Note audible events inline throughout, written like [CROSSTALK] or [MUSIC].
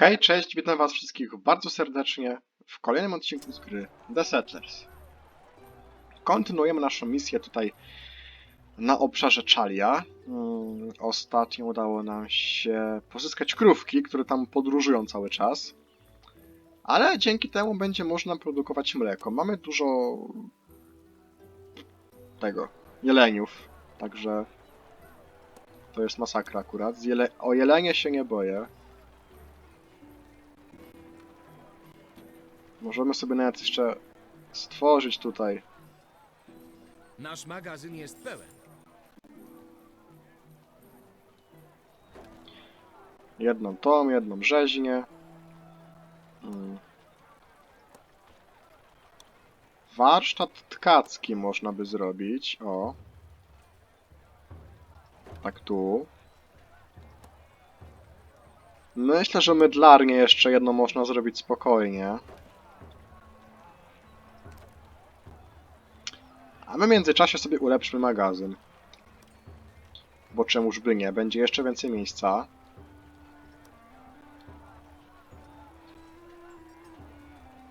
Hej, cześć, witam was wszystkich bardzo serdecznie w kolejnym odcinku z gry The Settlers. Kontynuujemy naszą misję tutaj na obszarze Chalia. Mm, Ostatnio udało nam się pozyskać krówki, które tam podróżują cały czas. Ale dzięki temu będzie można produkować mleko. Mamy dużo tego, jeleniów, także to jest masakra akurat. Jele... O jelenie się nie boję. Możemy sobie nawet jeszcze stworzyć tutaj. Nasz magazyn jest pełen. Jedną tą, jedną rzeźnię. Mm. Warsztat tkacki można by zrobić. O. Tak tu. Myślę, że mydlarnię jeszcze jedną można zrobić spokojnie. My w międzyczasie sobie ulepszmy magazyn. Bo czemuż by nie, będzie jeszcze więcej miejsca.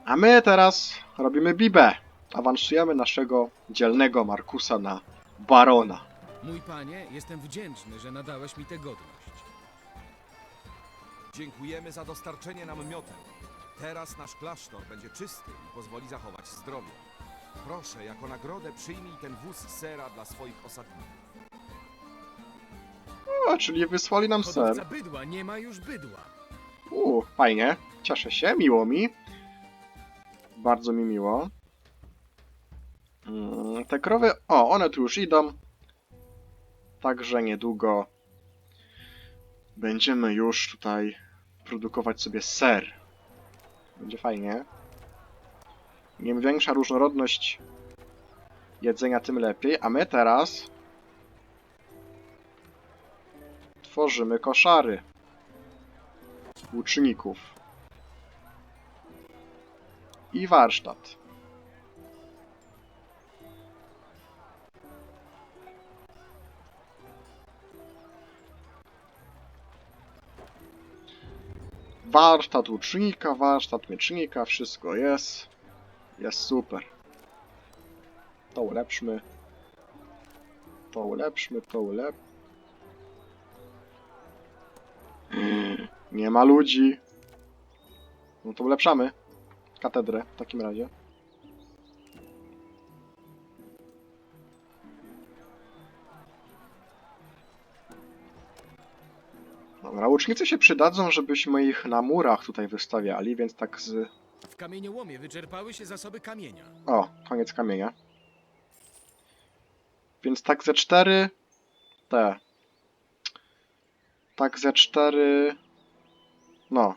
A my teraz robimy bibę. Awansujemy naszego dzielnego Markusa na barona. Mój panie, jestem wdzięczny, że nadałeś mi tę godność. Dziękujemy za dostarczenie nam mioteł. Teraz nasz klasztor będzie czysty i pozwoli zachować zdrowie. Proszę, jako nagrodę przyjmij ten wóz sera dla swoich osadników. O, czyli wysłali nam ser. Hodowca bydła, nie ma już bydła. U, fajnie. Cieszę się, miło mi. Bardzo mi miło. Mm, Te krowy, o, one tu już idą. Także niedługo będziemy już tutaj produkować sobie ser. Będzie fajnie. Im większa różnorodność jedzenia, tym lepiej. A my teraz tworzymy koszary łuczników i warsztat. Warsztat łucznika, warsztat miecznika, wszystko jest. Jest super. To ulepszmy. To ulepszmy, to ulep. Nie ma ludzi. No to ulepszamy katedrę w takim razie. Dobra, łucznicy się przydadzą, żebyśmy ich na murach tutaj wystawiali, więc tak z... Kamieniołomie wyczerpały się zasoby kamienia. O, koniec kamienia. Więc tak ze cztery... Te. Tak ze cztery... No.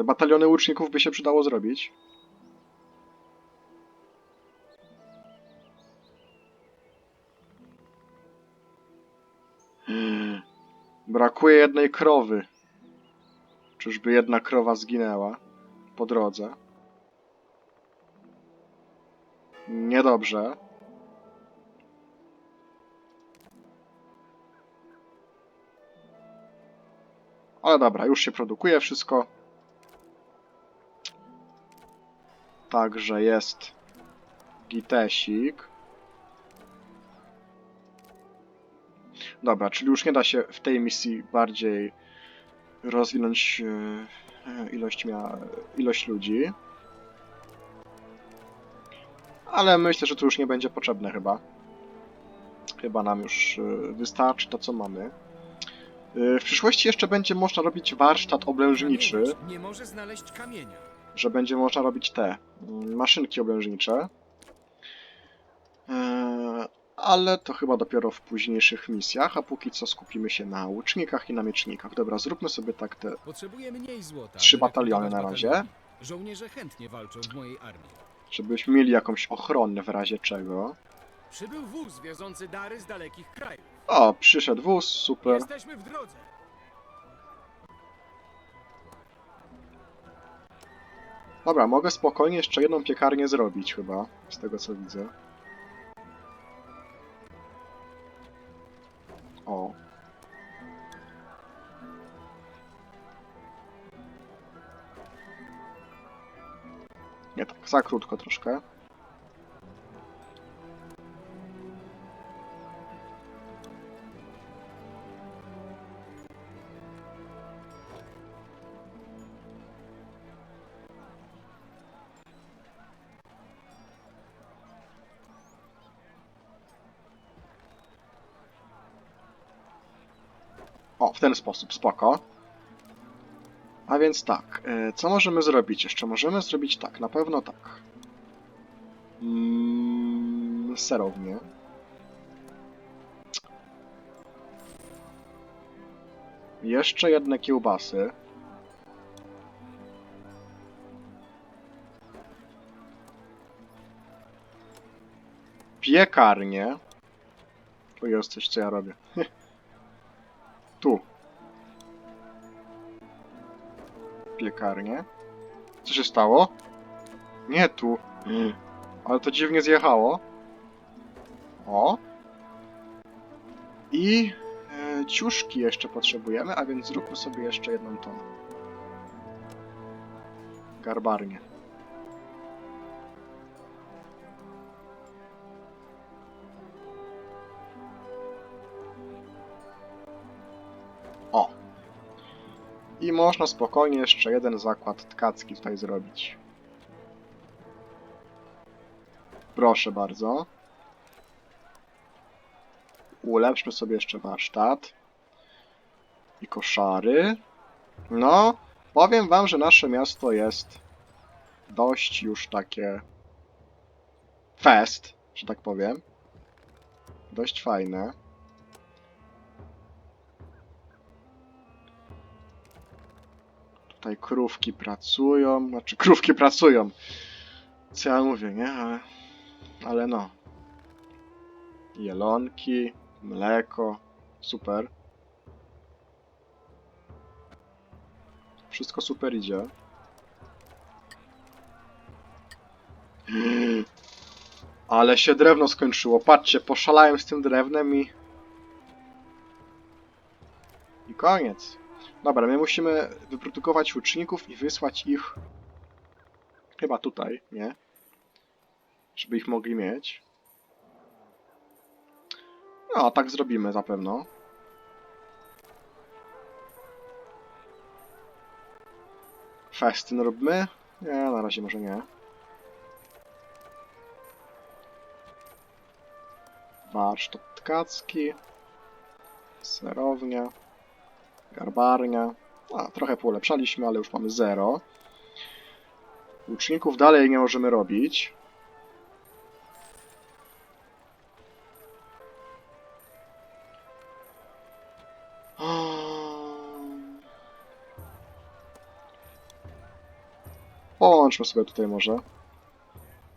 Y, Bataliony łuczników by się przydało zrobić. Brakuje jednej krowy. Czyżby jedna krowa zginęła po drodze? Niedobrze. Ale dobra, już się produkuje wszystko. Także jest gitesik. Dobra, czyli już nie da się w tej misji bardziej rozwinąć e, ilość, mia ilość ludzi. Ale myślę, że to już nie będzie potrzebne chyba. Chyba nam już e, wystarczy to, co mamy. E, W przyszłości jeszcze będzie można robić warsztat oblężniczy, Nie może znaleźć kamienia. że będzie można robić te mm, maszynki oblężnicze. Ale to chyba dopiero w późniejszych misjach, a póki co skupimy się na łucznikach i na miecznikach. Dobra, zróbmy sobie tak te Potrzebuję mniej złota. Trzy by bataliony rekrutować na razie. Żołnierze chętnie walczą w mojej armii. żebyśmy mieli jakąś ochronę w razie czego. Przybył wóz wiozący dary z dalekich krajów. O, przyszedł wóz, super. Jesteśmy w drodze. Dobra, mogę spokojnie jeszcze jedną piekarnię zrobić chyba, z tego co widzę. O. Nie tak, za krótko troszkę. Ten sposób, spoko. A więc tak, e, co możemy zrobić jeszcze? Możemy zrobić tak, na pewno tak. Mm, serownie. Jeszcze jedne kiełbasy. Piekarnie. Tu jest coś, co ja robię. [LAUGHS] tu. Piekarnie. Co się stało? Nie tu. Ale to dziwnie zjechało. O. I e, ciuszki jeszcze potrzebujemy, a więc zróbmy sobie jeszcze jedną tonę. Garbarnie. I można spokojnie jeszcze jeden zakład tkacki tutaj zrobić. Proszę bardzo. Ulepszmy sobie jeszcze warsztat. I koszary. No, powiem wam, że nasze miasto jest dość już takie fest, że tak powiem. Dość fajne. Tutaj krówki pracują, znaczy krówki pracują. Co ja mówię, nie? Ale, ale no. Jelonki, mleko, super. Wszystko super idzie. [GASPS] Ale się drewno skończyło. Patrzcie, poszalałem z tym drewnem i... I koniec. Dobra, my musimy wyprodukować łuczników i wysłać ich... Chyba tutaj, nie? Żeby ich mogli mieć. No, tak zrobimy na pewno. Festyn robimy? Nie, na razie może nie. Warsztat tkacki. Serownia. Garbarnia. A, trochę polepszaliśmy, ale już mamy zero. Łuczników dalej nie możemy robić. Połączmy sobie tutaj może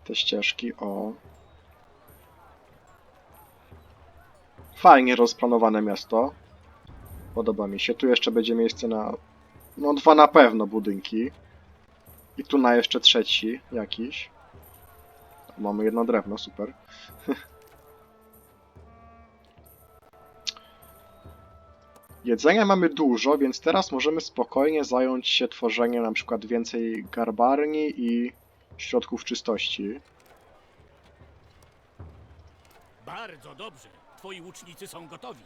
te ścieżki, o. Fajnie rozplanowane miasto. Podoba mi się. Tu jeszcze będzie miejsce na... No dwa na pewno budynki. I tu na jeszcze trzeci jakiś. Mamy jedno drewno, super. [LAUGHS] Jedzenia mamy dużo, więc teraz możemy spokojnie zająć się tworzeniem na przykład więcej garbarni i środków czystości. Bardzo dobrze. Twoi łucznicy są gotowi.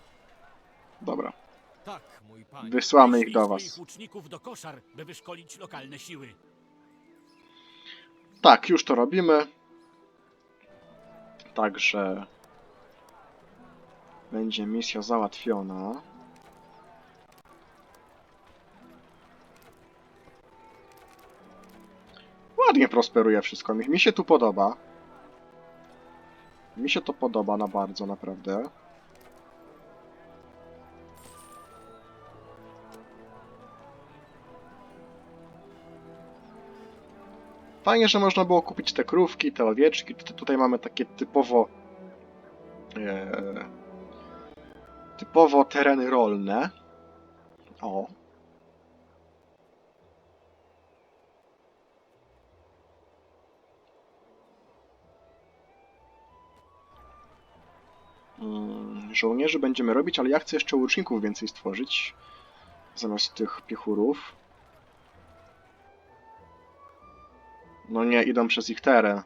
Dobra, Tak, mój panie. wysłamy ich do was. łuczników do koszar, by wyszkolić lokalne siły. Tak, już to robimy. Także będzie misja załatwiona. Ładnie prosperuje wszystko. Mi, mi się tu podoba. Mi się to podoba na bardzo, naprawdę. Fajnie, że można było kupić te krówki, te owieczki. Tutaj mamy takie typowo. E, typowo tereny rolne. O. Mm, Żołnierzy będziemy robić, ale ja chcę jeszcze łuczników więcej stworzyć. Zamiast tych piechurów. No nie, idą przez ich teren.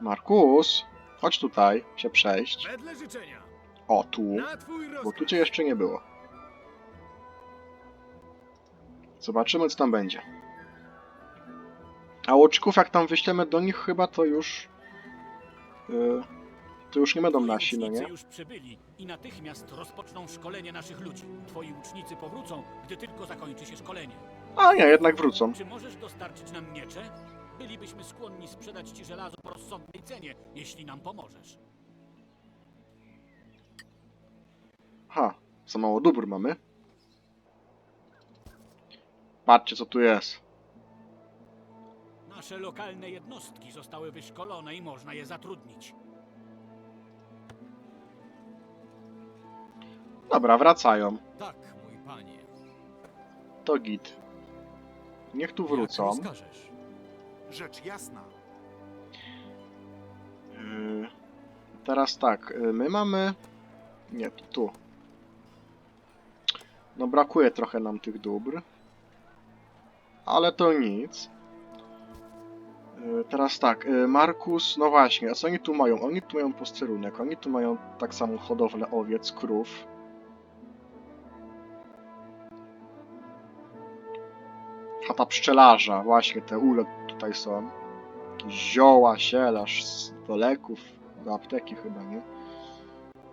Markus, chodź tutaj się przejść. Wedle życzenia. O, tu. Bo tu cię jeszcze nie było. Zobaczymy, co tam będzie. A łoczków, jak tam wyślemy do nich, chyba to już. Yy, to już nie będą nasi, no nie? już przybyli i natychmiast rozpoczną szkolenie naszych ludzi. Twoi ucznicy powrócą, gdy tylko zakończy się szkolenie. A nie, jednak wrócą. Czy możesz dostarczyć nam miecze? Bylibyśmy skłonni sprzedać ci żelazo po rozsądnej cenie, jeśli nam pomożesz. Ha, za mało dóbr mamy. Patrzcie, co tu jest. Nasze lokalne jednostki zostały wyszkolone i można je zatrudnić. Dobra, wracają. Tak, mój panie. To git. Niech tu wrócą. Rzecz jasna. Yy, teraz tak, yy, my mamy... Nie, tu. No brakuje trochę nam tych dóbr. Ale to nic. Yy, teraz tak, yy, Markus, no właśnie, a co oni tu mają? Oni tu mają posterunek, oni tu mają tak samo hodowlę owiec, krów. Chata pszczelarza, właśnie te ule tutaj są. Zioła, sielarz, do leków, do apteki chyba, nie?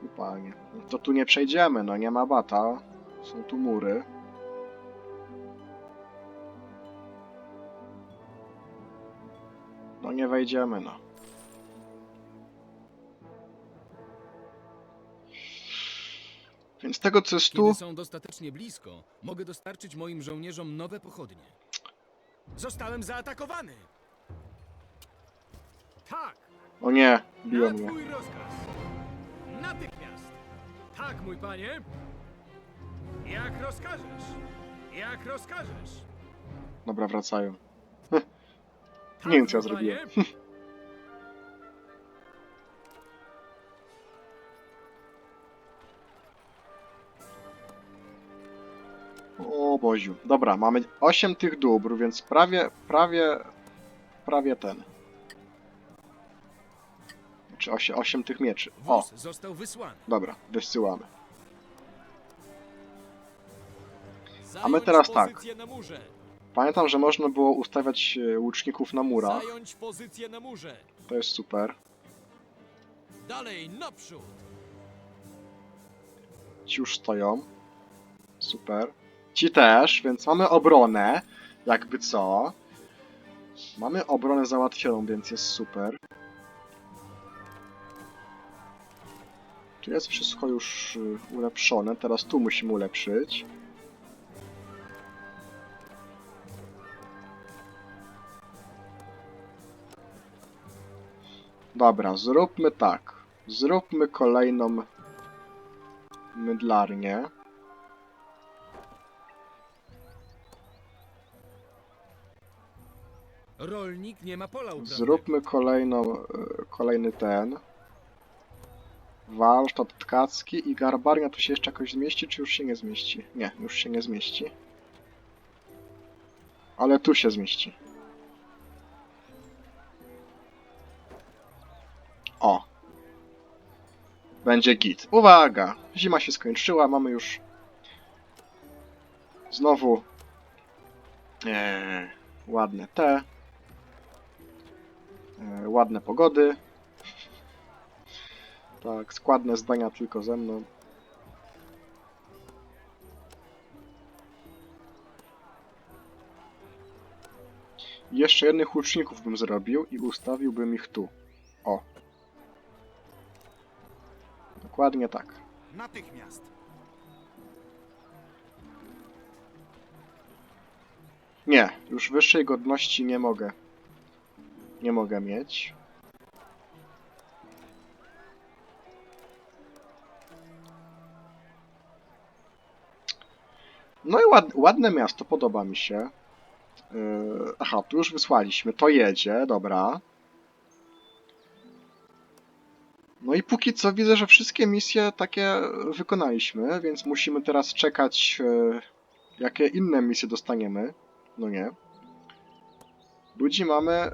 I panie. No to tu nie przejdziemy, no nie ma bata. Są tu mury. No nie wejdziemy, no. Więc tego. Kiedy są dostatecznie blisko, mogę dostarczyć moim żołnierzom nowe pochodnie. Zostałem zaatakowany! Tak! O nie, biją Na mnie. twój rozkaz! Natychmiast! Tak, mój panie! Jak rozkażesz! Jak rozkażesz! Dobra, wracają. [LAUGHS] Tak, Nie wiem, co ja mój zrobiłem. panie. [LAUGHS] O Boziu. Dobra, mamy 8 tych dóbr, więc prawie, prawie, prawie ten. Czy 8, 8 tych mieczy. O, został wysłany. dobra, wysyłamy. A my teraz tak. Pamiętam, że można było ustawiać e, łuczników na murach. To jest super. Dalej, naprzód. Ci już stoją. Super. Ci też, więc mamy obronę. Jakby co. Mamy obronę załatwioną, więc jest super. Tu jest wszystko już y, ulepszone. Teraz tu musimy ulepszyć. Dobra, zróbmy tak. Zróbmy kolejną mydlarnię. Rolnik nie ma pola. Zróbmy kolejną, e, kolejny ten. Warsztat tkacki i garbarnia tu się jeszcze jakoś zmieści, czy już się nie zmieści? Nie, już się nie zmieści. Ale tu się zmieści. O. Będzie git. Uwaga! Zima się skończyła, mamy już znowu e, ładne te ładne pogody. Tak, składne zdania tylko ze mną. Jeszcze jednych łuczników bym zrobił i ustawiłbym ich tu. O. Dokładnie tak. Natychmiast. Nie, już wyższej godności nie mogę. Nie mogę mieć. No i ład, ładne miasto, podoba mi się. Yy, aha, tu już wysłaliśmy, to jedzie, dobra. No i póki co widzę, że wszystkie misje takie wykonaliśmy, więc musimy teraz czekać yy, jakie inne misje dostaniemy. No nie. Ludzi mamy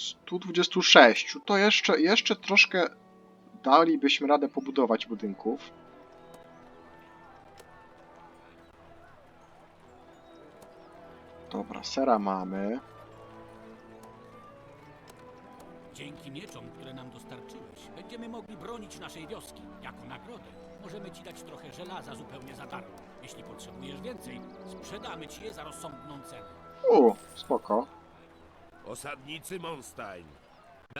126. To jeszcze, jeszcze troszkę dalibyśmy radę pobudować budynków. Dobra, sera mamy. Dzięki mieczom, które nam dostarczyłeś, będziemy mogli bronić naszej wioski. Jako nagrodę możemy ci dać trochę żelaza zupełnie za darmo. Jeśli potrzebujesz więcej, sprzedamy ci je za rozsądną cenę. U, spoko. Osadnicy Monstein.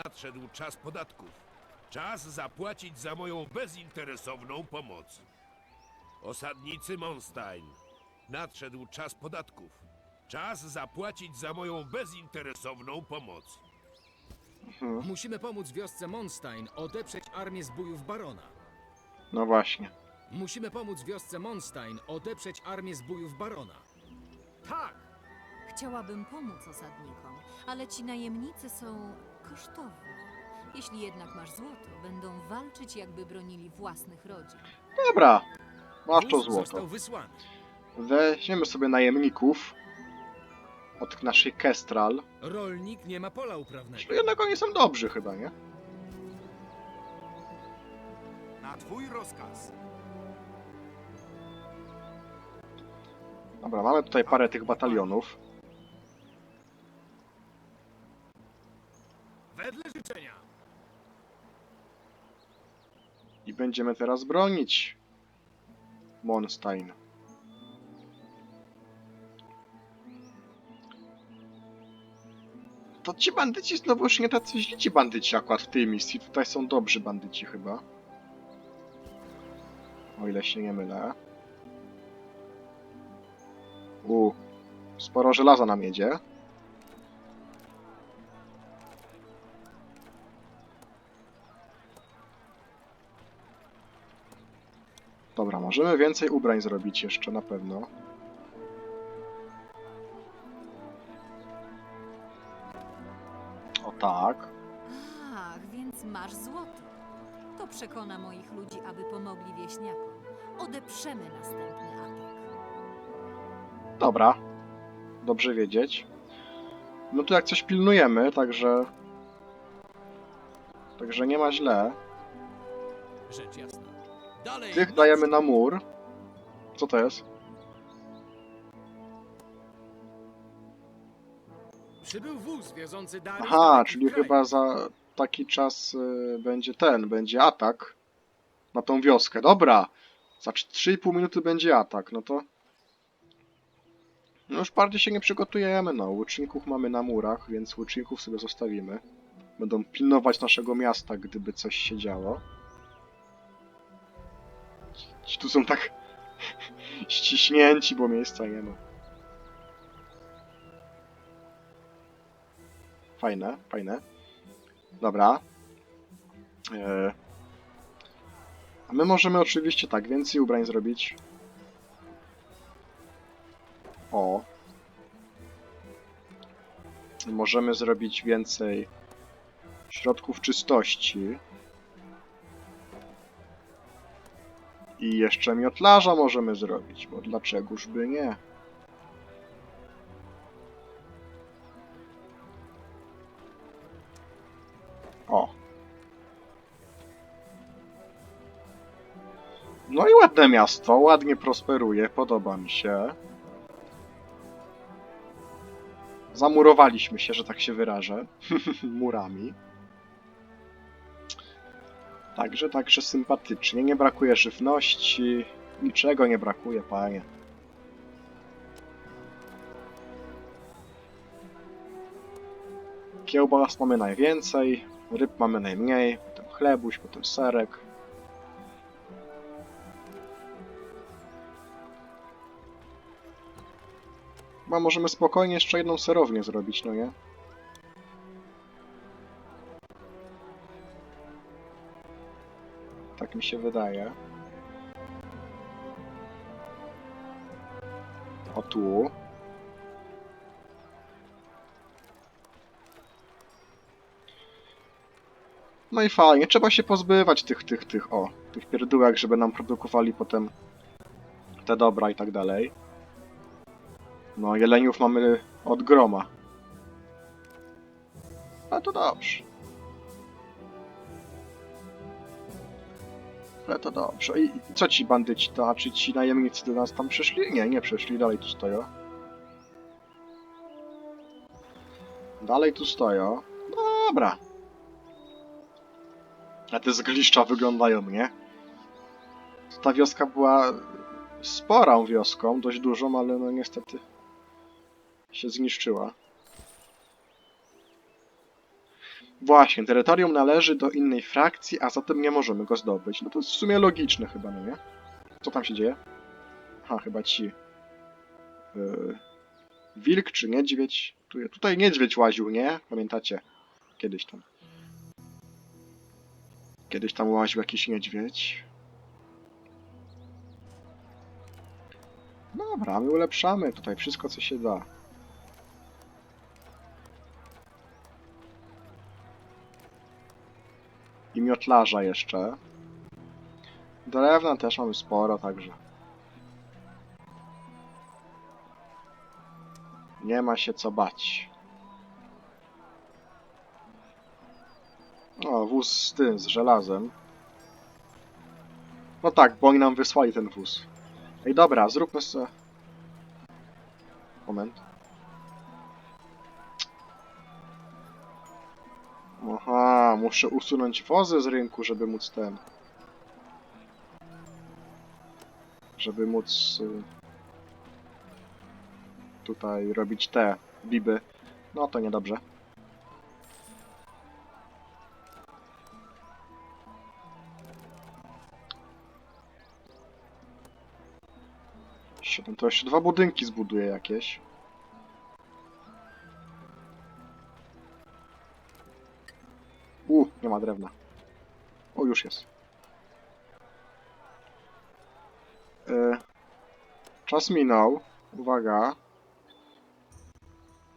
Nadszedł czas podatków. Czas zapłacić za moją bezinteresowną pomoc. Osadnicy Monstein. Nadszedł czas podatków. Czas zapłacić za moją bezinteresowną pomoc. Mhm. Musimy pomóc wiosce Monstein odeprzeć armię zbójów barona. No właśnie. Musimy pomóc wiosce Monstein odeprzeć armię zbójów barona. Tak! Chciałabym pomóc osadnikom, ale ci najemnicy są kosztowni. Jeśli jednak masz złoto, będą walczyć, jakby bronili własnych rodzin. Dobra. Masz to złoto. wysłany. Weźmiemy sobie najemników od naszej Kestral. Rolnik nie ma pola uprawnego. Czyli jednak oni są dobrzy chyba, nie? Na twój rozkaz. Dobra, mamy tutaj parę tych batalionów. Wedle życzenia. I będziemy teraz bronić Monstein. To ci bandyci znowu już nie tacy źli ci bandyci akurat w tej misji. Tutaj są dobrzy bandyci chyba. O ile się nie mylę. U, sporo żelaza nam jedzie. Dobra, możemy więcej ubrań zrobić jeszcze na pewno. O tak. Ach, więc masz złoto. To przekona moich ludzi, aby pomogli wieśniakom. Odeprzemy następny atak. Dobra. Dobrze wiedzieć. No tu jak coś pilnujemy, także... Także nie ma źle. Rzecz jasna. Dalej Tych dajemy na mur. Co to jest? Przybył wóz wiozący dary z Aha, dalekich czyli krajów. chyba za taki czas y, będzie ten, będzie atak na tą wioskę. Dobra, za 3,5 minuty będzie atak, no to... No już bardziej się nie przygotujemy, no. Łuczników mamy na murach, więc łuczników sobie zostawimy. Będą pilnować naszego miasta, gdyby coś się działo. Ci tu są tak ściśnięci, bo miejsca nie ma. Fajne, fajne. Dobra. E... A my możemy oczywiście tak, więcej ubrań zrobić. O. Możemy zrobić więcej środków czystości. I jeszcze miotlarza możemy zrobić, bo dlaczegoż by nie? O. No i ładne miasto, ładnie prosperuje, podoba mi się. Zamurowaliśmy się, że tak się wyrażę, [LAUGHS] murami. Także, także sympatycznie, nie brakuje żywności, niczego nie brakuje, panie. Kiełbas mamy najwięcej, ryb mamy najmniej, potem chlebuś, potem serek. Chyba możemy spokojnie jeszcze jedną serownię zrobić, no nie? Tak mi się wydaje. O tu. No i fajnie, trzeba się pozbywać tych, tych, tych, o, tych pierdółek, żeby nam produkowali potem te dobra i tak dalej. No, jeleniów mamy od groma. Ale to dobrze. Ale to dobrze. I co ci bandyci, to znaczy ci najemnicy do nas tam przyszli? Nie, nie przyszli, dalej tu stoją. Dalej tu stoją. Dobra. A te zgliszcza wyglądają, nie? Ta wioska była sporą wioską, dość dużą, ale no niestety się zniszczyła. Właśnie, terytorium należy do innej frakcji, a zatem nie możemy go zdobyć. No to jest w sumie logiczne chyba, no nie? Co tam się dzieje? Aha, chyba ci... Yy, wilk czy niedźwiedź? Tu, tutaj niedźwiedź łaził, nie? Pamiętacie? Kiedyś tam. Kiedyś tam łaził jakiś niedźwiedź. Dobra, my ulepszamy tutaj wszystko, co się da. Miotlarza jeszcze. Drewna też mamy sporo, także. Nie ma się co bać. O, wóz z tym, z żelazem. No tak, bo oni nam wysłali ten wóz. Ej, dobra, zróbmy sobie... Moment. Muszę usunąć wozy z rynku, żeby móc ten... Żeby móc... y, Tutaj robić te biby. No to niedobrze. Siedem, to jeszcze dwa budynki zbuduję jakieś. Nie ma drewna. O, już jest. E, czas minął. Uwaga.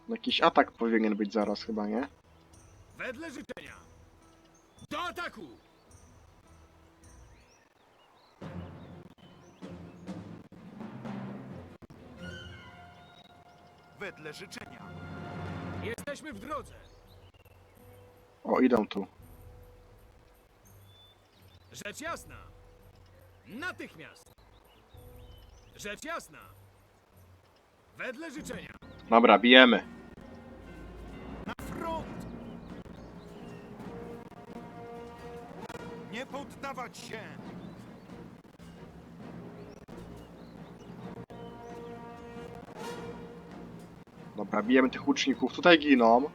Jakiś atak powinien być zaraz chyba, nie? Wedle życzenia! Do ataku! Wedle życzenia. Jesteśmy w drodze! O, idą tu. Rzecz jasna! Natychmiast! Rzecz jasna! Wedle życzenia! Dobra, bijemy. Na front! Nie poddawać się! Dobra, bijemy tych łuczników. Tutaj giną.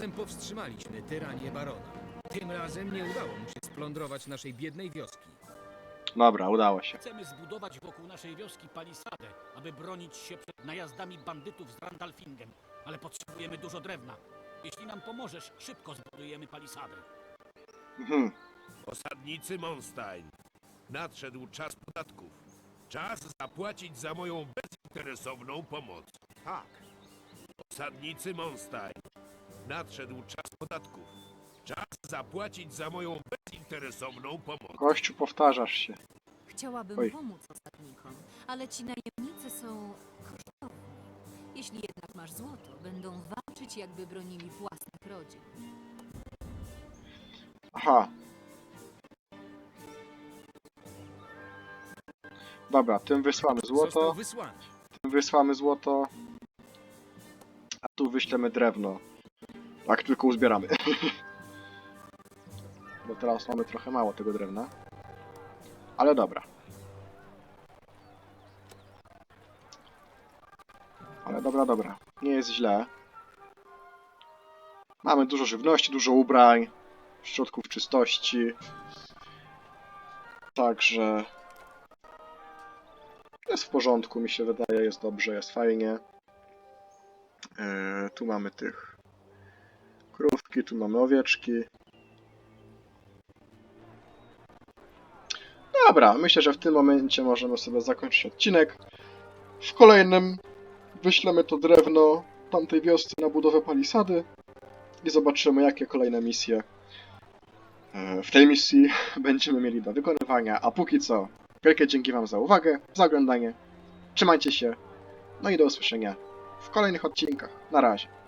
Razem powstrzymaliśmy tyranię barona. Tym razem nie udało mu się splądrować naszej biednej wioski. Dobra, udało się. Chcemy zbudować wokół naszej wioski palisadę, aby bronić się przed najazdami bandytów z Randalfingen. Ale potrzebujemy dużo drewna. Jeśli nam pomożesz, szybko zbudujemy palisadę. Mhm. Osadnicy Monstein. Nadszedł czas podatków. Czas zapłacić za moją bezinteresowną pomoc. Tak, Osadnicy Monstein. Nadszedł czas podatków. Czas zapłacić za moją bezinteresowną pomoc. Kościół, powtarzasz się. Chciałabym Oj. pomóc osadnikom, ale ci najemnicy są kosztowni. Jeśli jednak masz złoto, będą walczyć, jakby bronili własnych rodzin. Aha. Dobra, tym wysłamy Został złoto, wysłany. tym wysłamy złoto, a tu wyślemy drewno. Jak tylko uzbieramy. [LAUGHS] Bo teraz mamy trochę mało tego drewna. Ale dobra. Ale dobra, dobra. Nie jest źle. Mamy dużo żywności, dużo ubrań, środków czystości. Także jest w porządku, mi się wydaje, jest dobrze, jest fajnie. Eee, tu mamy tych krówki, tu mamy owieczki. Dobra, myślę, że w tym momencie możemy sobie zakończyć odcinek. W kolejnym wyślemy to drewno tamtej wiosce na budowę palisady i zobaczymy, jakie kolejne misje e, w tej misji [LAUGHS] będziemy mieli do wykonywania, a póki co wielkie dzięki Wam za uwagę, za oglądanie, trzymajcie się, no i do usłyszenia w kolejnych odcinkach. Na razie.